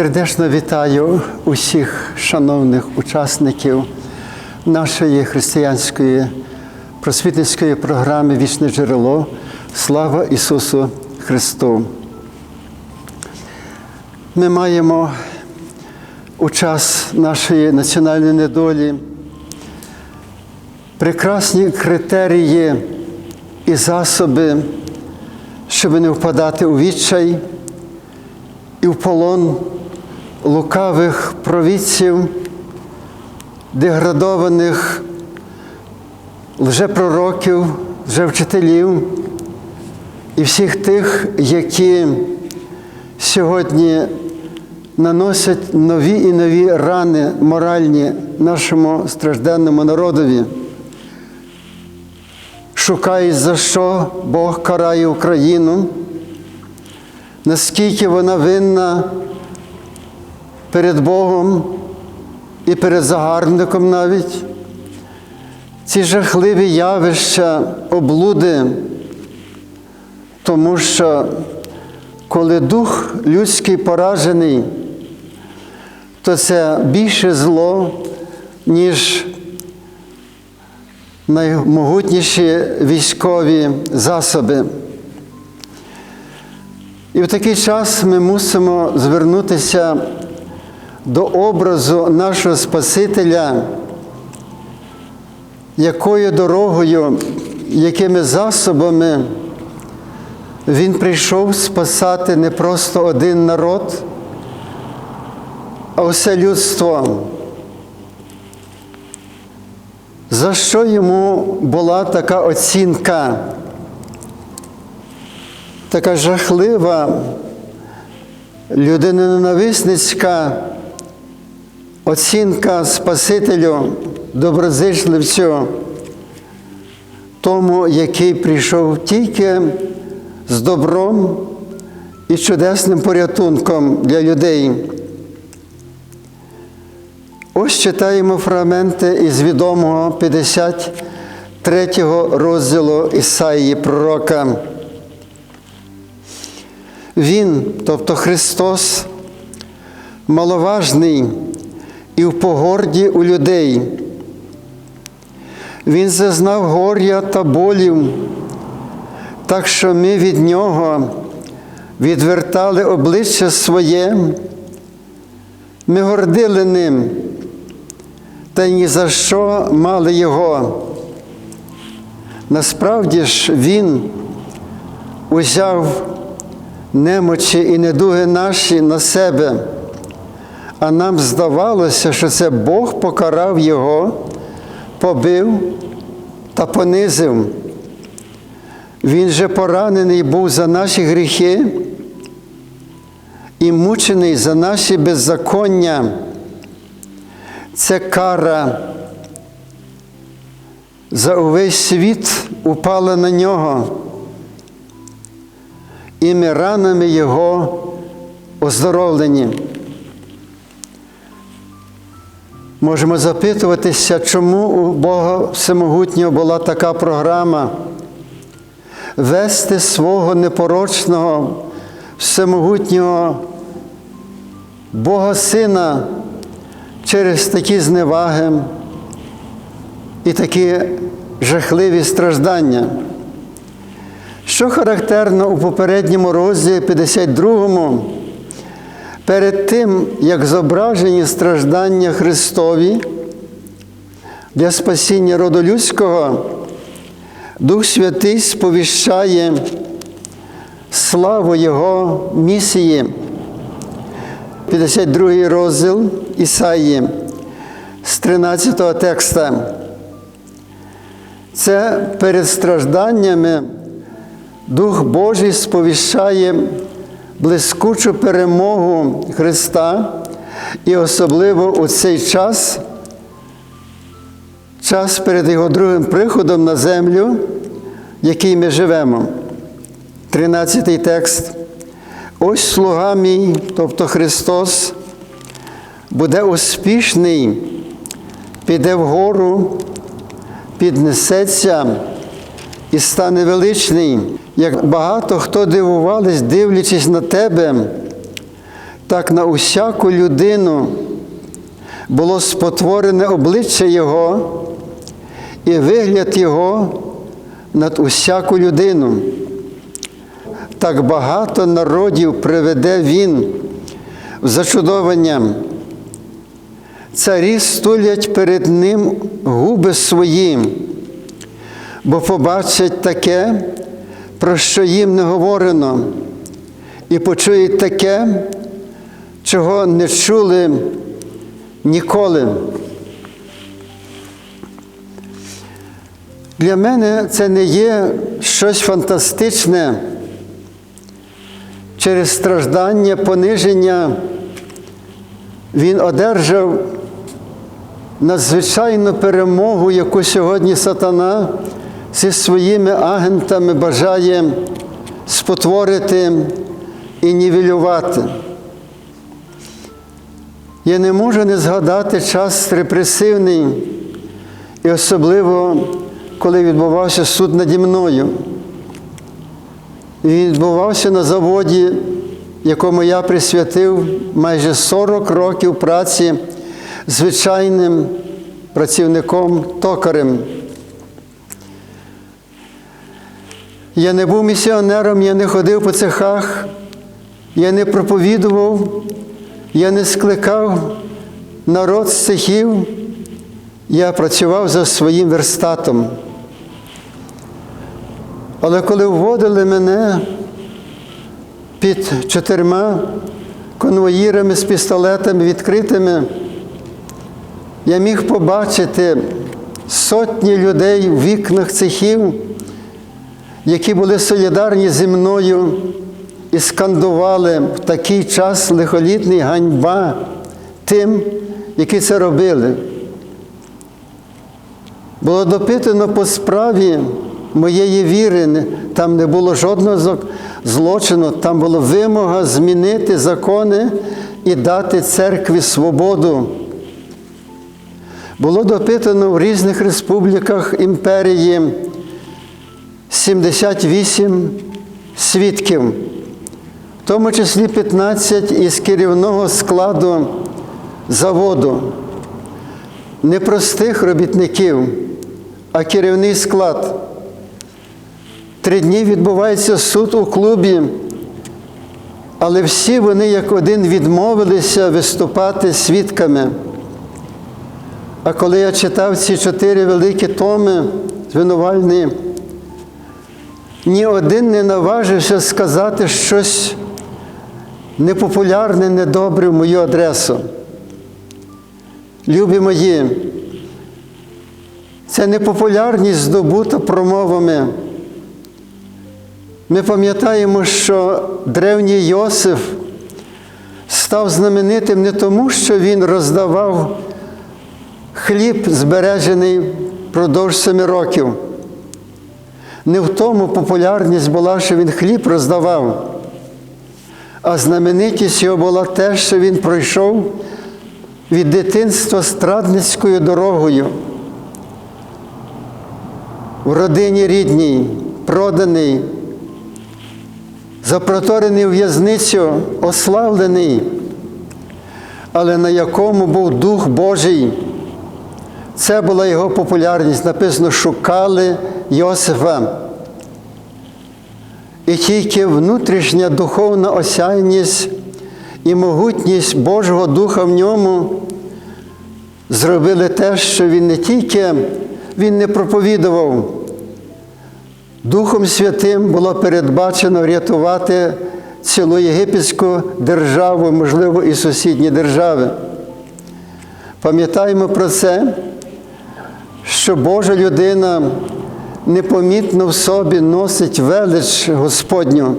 Сердечно вітаю усіх шановних учасників нашої християнської просвітницької програми Вічне джерело. Слава Ісусу Христу! Ми маємо у час нашої національної недолі прекрасні критерії і засоби, щоб не впадати у відчай і в полон лукавих провідців, деградованих лжепророків, лжевчителів і всіх тих, які сьогодні наносять нові і нові рани моральні нашому стражденному народові. Шукають, за що Бог карає Україну, наскільки вона винна перед Богом і перед загарбником навіть. Ці жахливі явища облуди, тому що коли дух людський поражений, то це більше зло, ніж наймогутніші військові засоби. І в такий час ми мусимо звернутися до образу нашого Спасителя, якою дорогою, якими засобами Він прийшов спасати не просто один народ, а все людство. За що йому була така оцінка, така жахлива, людиноненависницька оцінка Спасителю, доброзичливцю, тому, який прийшов тільки з добром і чудесним порятунком для людей. Ось читаємо фрагменти із відомого 53 розділу Ісаїї пророка. Він, тобто Христос, маловажний і в погорді у людей. Він зазнав горя та болів, так що ми від Нього відвертали обличчя своє, ми гордили ним, та ні за що мали Його. Насправді ж Він узяв немочі і недуги наші на себе, а нам здавалося, що це Бог покарав Його, побив та понизив. Він же поранений був за наші гріхи і мучений за наші беззаконня. Це кара за увесь світ упала на нього, і ми ранами Його оздоровлені. Можемо запитуватися, чому у Бога Всемогутнього була така програма вести свого непорочного, всемогутнього Бога Сина через такі зневаги і такі жахливі страждання. Що характерно у попередньому розділі 52-му, перед тим, як зображені страждання Христові для спасіння роду людського, Дух Святий сповіщає славу Його місії. 52 розділ Ісаї з 13 текста. Це перед стражданнями Дух Божий сповіщає блискучу перемогу Христа і особливо у цей час, час перед Його другим приходом на землю, в який ми живемо. 13 текст. Ось слуга мій, тобто Христос, буде успішний, піде вгору, піднесеться і стане величний, як багато хто дивувались, дивлячись на тебе, так на усяку людину було спотворене обличчя Його і вигляд Його над усяку людину. Так багато народів приведе Він в зачудовання. Царі стулять перед Ним губи свої, бо побачать таке, про що їм не говорено, і почують таке, чого не чули ніколи. Для мене це не є щось фантастичне через страждання, пониження. Він одержав надзвичайну перемогу, яку сьогодні сатана зі своїми агентами бажає спотворити і нівелювати. Я не можу не згадати час репресивний, і особливо, коли відбувався суд наді мною. Він відбувався на заводі, якому я присвятив майже 40 років праці звичайним працівником токарем. Я не був місіонером, я не ходив по цехах, я не проповідував, я не скликав народ з цехів, я працював за своїм верстатом. Але коли вводили мене під чотирма конвоїрами з пістолетами відкритими, я міг побачити сотні людей в вікнах цехів, які були солідарні зі мною і скандували в такий час лихолітний ганьба тим, які це робили. Було допитано по справі моєї віри, там не було жодного злочину, там була вимога змінити закони і дати церкві свободу. Було допитано в різних республіках імперії 78 свідків, в тому числі 15 із керівного складу заводу, не простих робітників, а керівний склад. Три дні відбувається суд у клубі, але всі вони як один відмовилися виступати свідками. А коли я читав ці чотири великі томи звинувальні, ні один не наважився сказати щось непопулярне, недобре в мою адресу. Любі мої, це непопулярність здобута промовами. Ми пам'ятаємо, що древній Йосиф став знаменитим не тому, що він роздавав хліб, збережений впродовж семи років. Не в тому популярність була, що він хліб роздавав, а знаменитість його була те, що він пройшов від дитинства страдницькою дорогою. В родині рідній, проданий, запроторений в в'язницю, ославлений, але на якому був Дух Божий. Це була його популярність. Написано, шукали Йосифа. І тільки внутрішня духовна осяйність і могутність Божого Духа в ньому зробили те, що він не тільки він не проповідував. Духом Святим було передбачено рятувати цілу єгипетську державу, можливо, і сусідні держави. Пам'ятаємо про це, що Божа людина непомітно в собі носить велич Господню.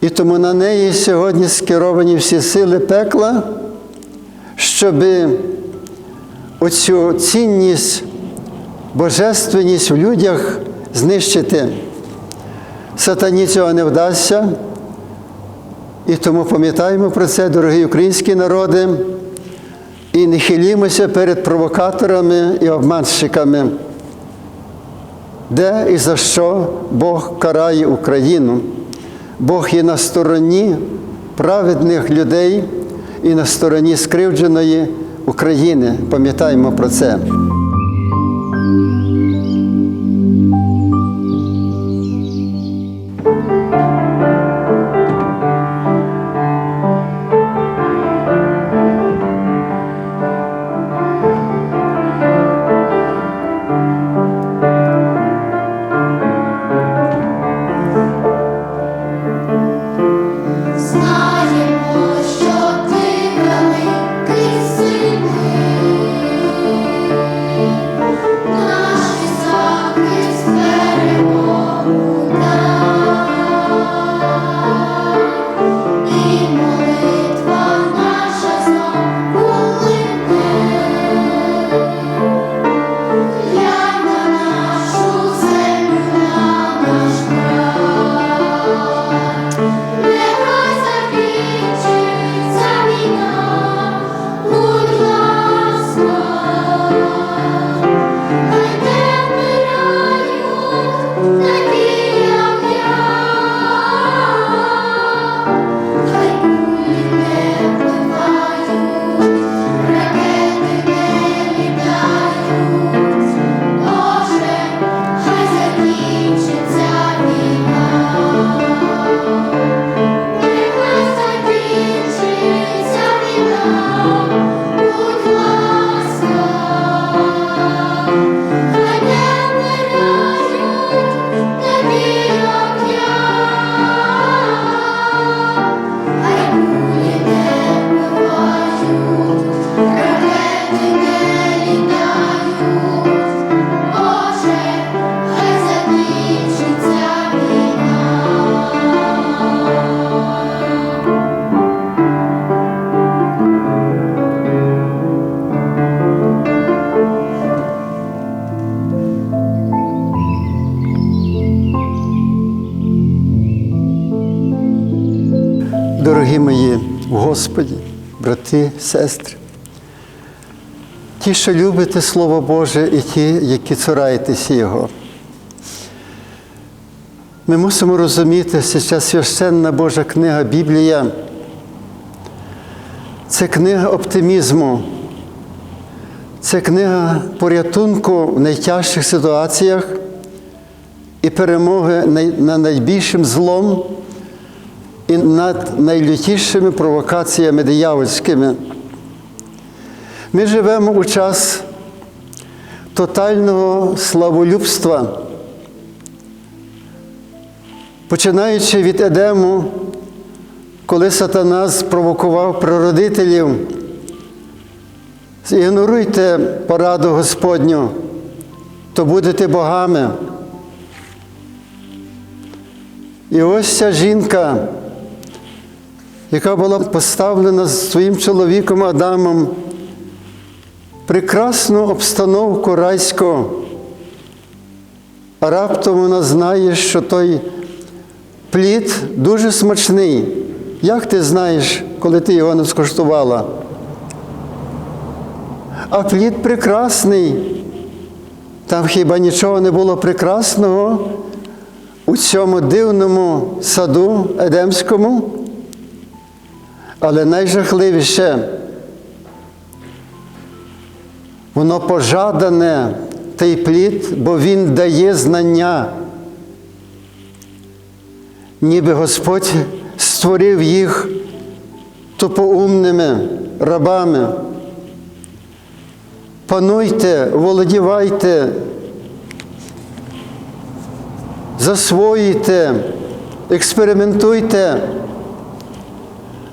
І тому на неї сьогодні скеровані всі сили пекла, щоб оцю цінність, божественність в людях знищити. Сатані цього не вдасться. І тому пам'ятаємо про це, дорогі українські народи, і не хилімося перед провокаторами і обманщиками, де і за що Бог карає Україну. Бог є на стороні праведних людей і на стороні скривдженої України. Пам'ятаємо про це. Господі, брати, сестри, ті, що любите Слово Боже, і ті, які цураєтеся Його. Ми мусимо розуміти, що ця священна Божа книга Біблія це книга оптимізму, це книга порятунку в найтяжчих ситуаціях і перемоги над найбільшим злом і над найлютішими провокаціями диявольськими. Ми живемо у час тотального славолюбства, починаючи від Едему, коли сатана спровокував прародителів, ігноруйте пораду Господню, то будете богами. І ось ця жінка, яка була поставлена своїм чоловіком Адамом, прекрасну обстановку райську, а раптом вона знає, що той плід дуже смачний. Як ти знаєш, коли ти його не скуштувала? А плід прекрасний. Там хіба нічого не було прекрасного у цьому дивному саду Едемському? Але найжахливіше, воно пожадане, той плід, бо він дає знання. Ніби Господь створив їх тупоумними рабами. Пануйте, володівайте, засвоюйте, експериментуйте.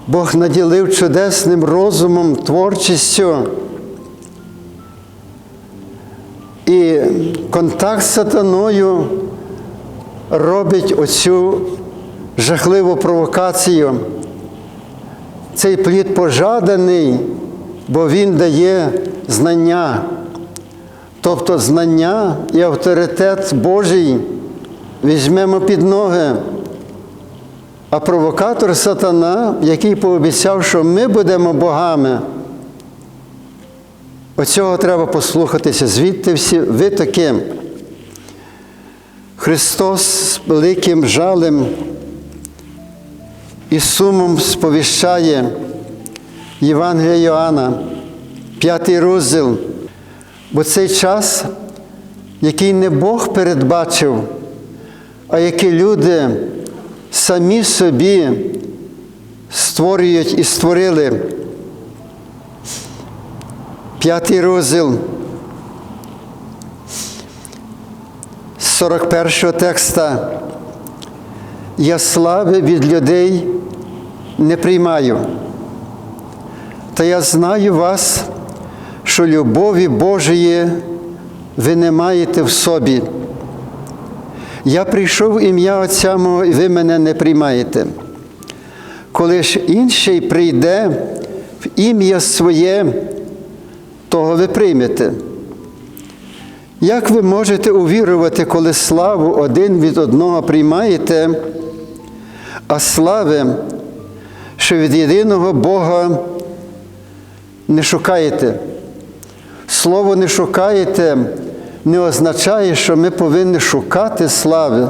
Бог наділив чудесним розумом, творчістю. І контакт з сатаною робить оцю жахливу провокацію. Цей плід пожаданий, бо він дає знання. Тобто знання і авторитет Божий візьмемо під ноги. А провокатор сатана, який пообіцяв, що ми будемо богами, оцього треба послухатися, звідти всі. Ви таким. Христос з великим жалем і сумом сповіщає Євангелія Йоанна, п'ятий розділ, бо цей час, який не Бог передбачив, а який люди самі собі створюють і створили. П'ятий розділ 41 текста. Я слави від людей не приймаю. Та я знаю вас, що любові Божої ви не маєте в собі. Я прийшов в ім'я Отця мого, і ви мене не приймаєте. Коли ж інший прийде в ім'я своє, того ви приймете. Як ви можете увірувати, коли славу один від одного приймаєте, а слави, що від єдиного Бога не шукаєте? Слово не шукаєте не означає, що ми повинні шукати слави,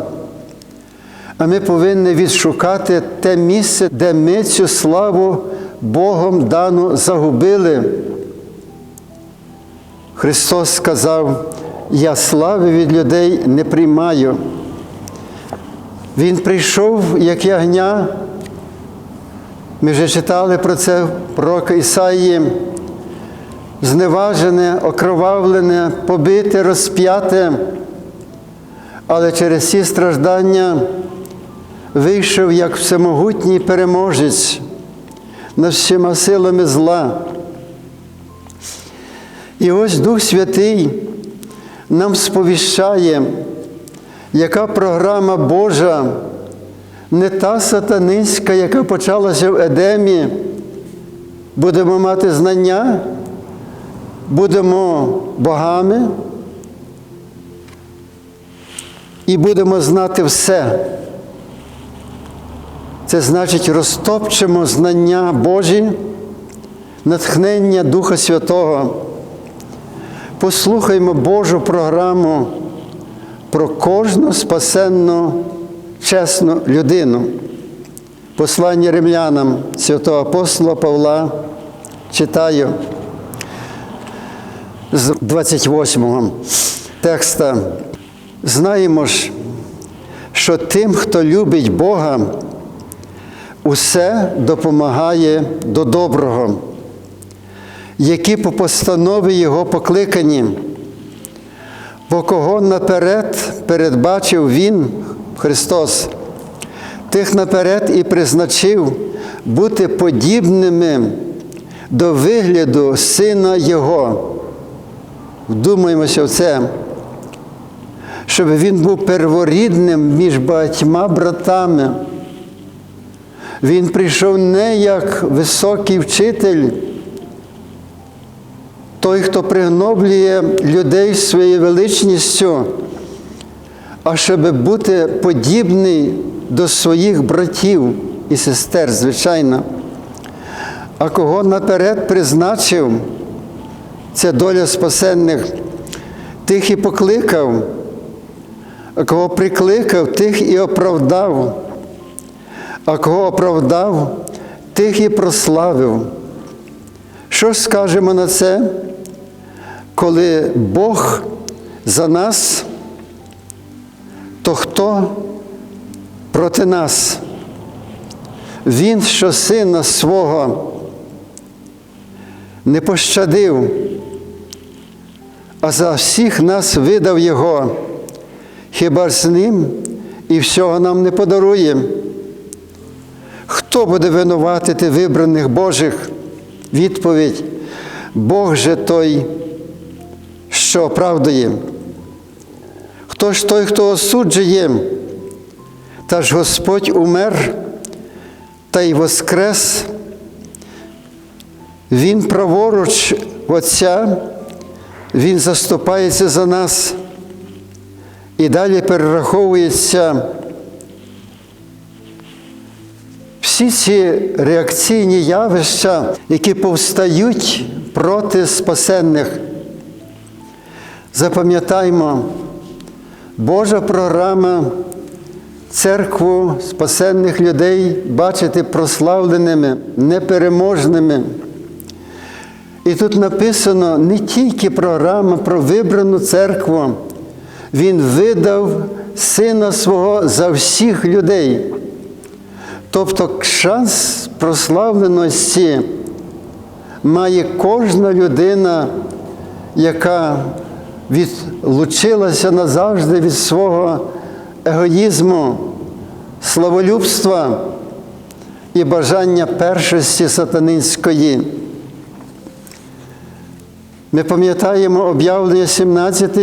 а ми повинні відшукати те місце, де ми цю славу Богом дану загубили. Христос сказав, я слави від людей не приймаю. Він прийшов, як ягня. Ми вже читали про це пророка Ісаї, зневажене, окровавлене, побите, розп'яте, але через ці страждання вийшов як всемогутній переможець над всіма силами зла. І ось Дух Святий нам сповіщає, яка програма Божа, не та сатанинська, яка почалася в Едемі. Будемо мати знання, будемо богами і будемо знати все. Це значить, розтопчемо знання Божі, натхнення Духа Святого. Послухаймо Божу програму про кожну спасенну, чесну людину. Послання римлянам святого апостола Павла читаю з 28-го текста. Знаємо ж, що тим, хто любить Бога, усе допомагає до доброго які по постанові Його покликані, бо кого наперед передбачив Він, Христос, тих наперед і призначив бути подібними до вигляду Сина Його. Вдумаємося в це, щоб він був перворідним між багатьма братами. Він прийшов не як високий вчитель той, хто пригноблює людей своєю величністю, а щоб бути подібний до своїх братів і сестер, звичайно. А кого наперед призначив, це доля спасенних, тих і покликав, кого прикликав, тих і оправдав, а кого оправдав, тих і прославив. Що ж скажемо на це? Коли Бог за нас, то хто проти нас? Він, що сина свого не пощадив, а за всіх нас видав Його, хіба ж з ним і всього нам не подарує? Хто буде винуватити вибраних Божих? Відповідь Бог же той, що оправдує. Хто ж той, хто осуджує? Та ж Господь умер та й воскрес. Він праворуч Отця, Він заступається за нас і далі перераховується. Всі ці реакційні явища, які повстають проти спасенних, запам'ятаймо, Божа програма церкву спасенних людей бачити прославленими, непереможними. І тут написано не тільки програма про вибрану церкву. Він видав сина свого за всіх людей. Тобто шанс прославленості має кожна людина, яка відлучилася назавжди від свого егоїзму, славолюбства і бажання першості сатанинської. Ми пам'ятаємо об'явлення 17,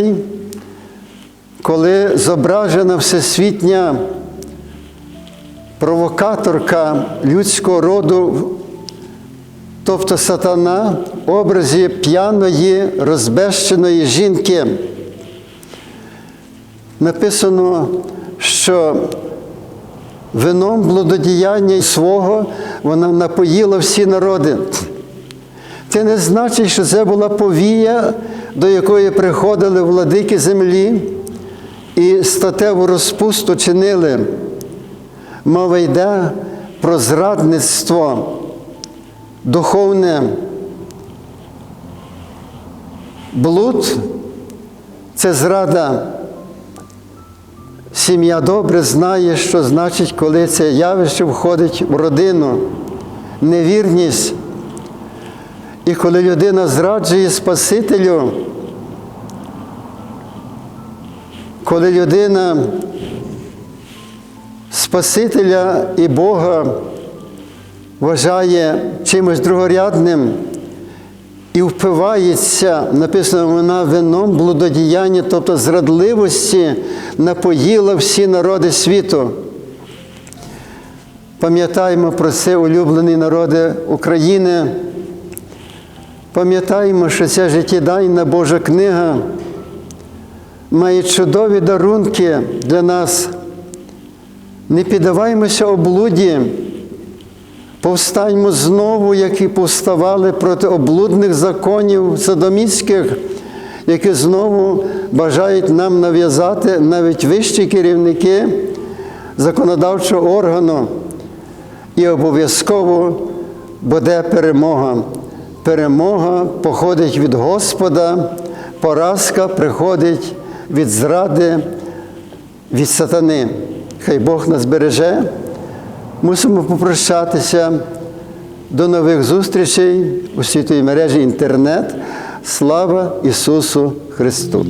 коли зображена всесвітня провокаторка людського роду, тобто сатана в образі п'яної, розбещеної жінки. Написано, що вином блудодіяння свого вона напоїла всі народи. Це не значить, що це була повія, до якої приходили владики землі і статеву розпусту чинили. Мова йде про зрадництво духовне. Блуд це зрада. Сім'я добре знає, що значить, коли це явище входить в родину, невірність. І коли людина зраджує Спасителю, коли людина Спасителя і Бога вважає чимось другорядним і впивається, написано, вона вином блудодіяння, тобто зрадливості, напоїла всі народи світу. Пам'ятаємо про це улюблені народи України. Пам'ятаємо, що ця життєдайна Божа книга має чудові дарунки для нас. Не піддаваймося облуді, повстаньмо знову, як і повставали проти облудних законів садоміцьких, які знову бажають нам нав'язати навіть вищі керівники законодавчого органу. І обов'язково буде перемога. Перемога походить від Господа, поразка приходить від зради, від сатани. Хай Бог нас береже. Мусимо попрощатися. До нових зустрічей у світовій мережі інтернет. Слава Ісусу Христу!